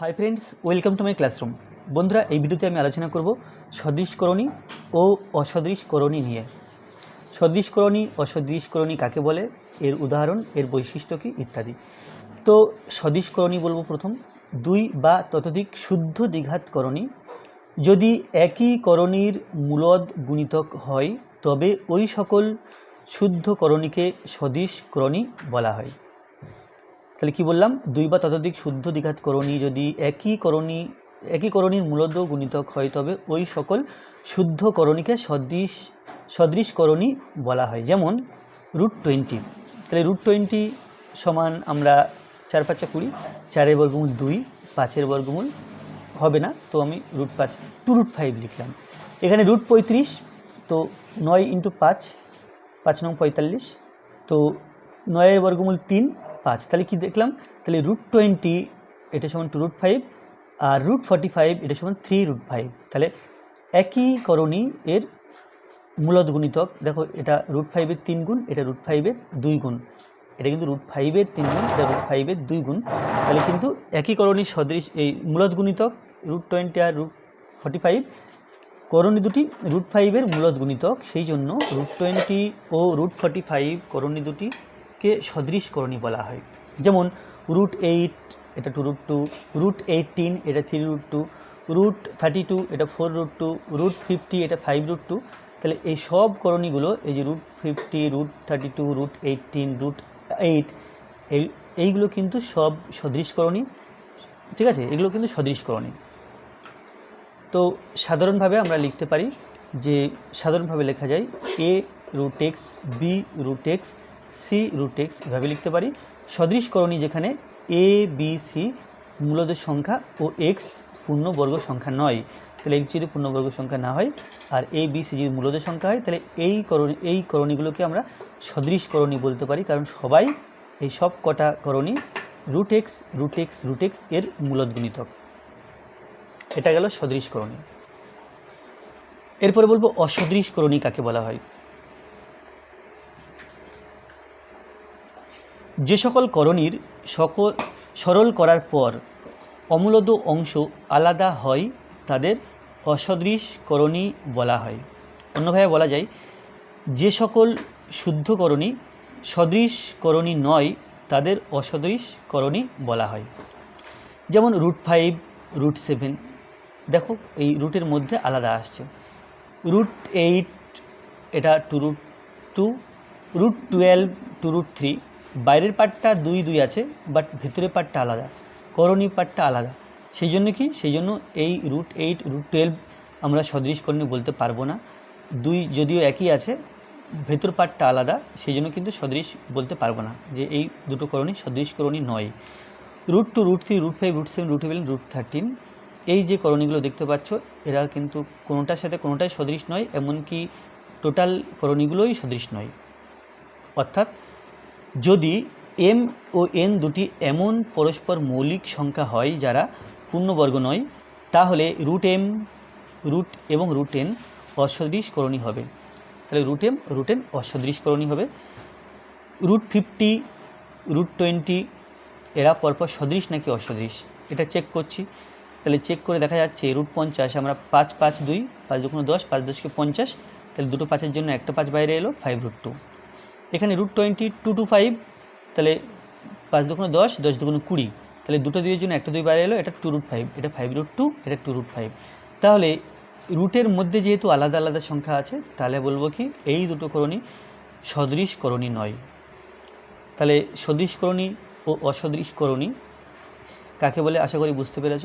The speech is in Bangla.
Hi friends welcome to my classroom বন্ধুরা, এই ভিডিওতে আমি আলোচনা করব সদৃশকরণী ও অসদৃশকরণী নিয়ে। সদৃশকরণী অসদৃশকরণী কাকে বলে, এর উদাহরণ, এর বৈশিষ্ট্য কী, ইত্যাদি। তো সদৃশকরণী বলব প্রথম। দুই বা ততোধিক শুদ্ধ দ্বিঘাতকরণী যদি একই করণীর মূলদ গুণিতক হয়, তবে ওই সকল শুদ্ধ করণীকে সদৃশকরণী বলা হয়। তাহলে কি বললাম? দুই বা ততোধিক শুদ্ধ দ্বিঘাত করণী যদি একই করণী, একই করণীর মূলত গুণিতক হয়, তবে ওই সকল শুদ্ধ করণীকে সদৃশ সদৃশ করণী বলা হয়। যেমন রুট টোয়েন্টি তাহলে রুট টোয়েন্টি সমান আমরা চার পাঁচা কুড়ি, চারের বর্গমূল দুই, পাঁচের বর্গমূল হবে না, তো আমি রুট পাঁচ টু রুট ফাইভ লিখলাম। এখানে রুট পঁয়ত্রিশ, তো নয় ইন্টু পাঁচ পাঁচ নং পঁয়তাল্লিশ, তো নয়ের বর্গমূল তিন পাঁচ। তাহলে কি দেখলাম? তাহলে রুট টোয়েন্টি এটা সমান টু রুট ফাইভ আর রুট ফর্টি ফাইভ এটা সমান থ্রি রুট ফাইভ তাহলে একই করণী এর মূলত গুণিতক। দেখো, এটা রুট ফাইভের তিন গুণ, এটা রুট ফাইভের দুই গুণ। এটা কিন্তু রুট ফাইভের তিন গুণ, এটা রুট ফাইভের দুই গুণ। তাহলে কিন্তু একই করণী সদৃশ, এই মূলত গুণিতক রুট টোয়েন্টি আর রুট ফর্টি ফাইভ করণী দুটি রুট ফাইভের মূলত গুণিতক। সেই জন্য রুট টোয়েন্টি ও রুট ফর্টি ফাইভ করণী দুটিকে সদৃশ করণী বলা হয়। যেমন রুট এইট এটা two root two root eighteen এটা three root two root thirty two এটা four root two root fifty এটা ফাইভ রুট টু তাহলে এই সব করণীগুলো, এই যে root fifty root thirty two root eighteen root eight এই, এইগুলো কিন্তু সব সদৃশকরণী ঠিক আছে? এগুলো কিন্তু সদৃশকরণী তো সাধারণভাবে আমরা লিখতে পারি যে, সাধারণভাবে লেখা যায় a root x b root x c root x এভাবে লিখতে পারি। সদৃশকরণী যেখানে এ বি সি মূলদের সংখ্যা ও এক্স পূর্ণবর্গ সংখ্যা নয়। তাহলে এক্স যদি পূর্ণবর্গ সংখ্যা না হয় আর এ বি সি যদি মূলদের সংখ্যা হয়, তাহলে এই করণী এই করণীগুলোকে আমরা সদৃশকরণী বলতে পারি। কারণ সবাই এই সব কটা করণী root x root x root এক্সের মূলদ গুণিতক। এটা গেল সদৃশকরণী এরপরে বলব অসদৃশকরণী কাকে বলা হয়? যে সকল করণীর সকল সরল করার পর অমূলদ অংশ আলাদা হয়, তাদের অসদৃশ করণী বলা হয়। অন্যভাবে বলা যায়, যে সকল শুদ্ধ করণী সদৃশ করণী নয়, তাদের অসদৃশ করণী বলা হয়। যেমন রুট ফাইভ, রুট সেভেন, দেখো এই রুটের মধ্যে আলাদা আসছে। রুট এইট, এটা two root two, root twelve, two root three বাইরের পার্টটা দুই দুই আছে বাট ভিতরের পার্টটা আলাদা। করণী পার্টটা আলাদা। সেই জন্য কি? সেই জন্য এই রুট এইট রুট টুয়েলভ আমরা সদৃশ করণী বলতে পারব না। দুই যদিও একই আছে, ভেতর পার্টটা আলাদা, সেই জন্য কিন্তু সদৃশ বলতে পারব না যে এই দুটো করণী সদৃশ করণী নয়। Root two root three root five root seven root eleven root thirteen এই যে করণীগুলো দেখতে পাচ্ছ, এরা কিন্তু কোনোটার সাথে কোনোটাই সদৃশ নয়, এমনকি টোটাল করণীগুলোই সদৃশ নয়। অর্থাৎ যদি এম ও এন দুটি এমন পরস্পর মৌলিক সংখ্যা হয় যারা পূর্ণবর্গ নয়, তাহলে রুট এম রুট এবং রুট এন অসদৃশ করণী হবে। তাহলে রুট এম রুট এন অসদৃশ করণী হবে। রুট ফিফটি রুট টোয়েন্টি এরা পরপর সদৃশ নাকি অসদৃশ? এটা চেক করছি। তাহলে চেক করে দেখা যাচ্ছে রুট পঞ্চাশ, আমরা পাঁচ পাঁচ, দুই, পাঁচ দুগুণ দশ, পাঁচ দশকে পঞ্চাশ, তাহলে দুটো পাঁচের জন্য একটা পাঁচ বাইরে এলো ফাইভ রুট টু এখানে root twenty two two five তাহলে পাঁচ দুগুণ দশ দশ দুগুণ কুড়ি, তাহলে দুটো দুইয়ের জন্য একটা দুই বাইরে এলো, এটা টু রুট ফাইভ এটা ফাইভ রুট টু এটা টু রুট ফাইভ তাহলে রুটের মধ্যে যেহেতু আলাদা আলাদা সংখ্যা আছে, তাহলে বলব কি, এই দুটো করণী সদৃশ করণী নয়। তাহলে সদৃশ করণী ও অসদৃশ করণী, কাকে বলে? আশা করি বুঝতে পেরেছ।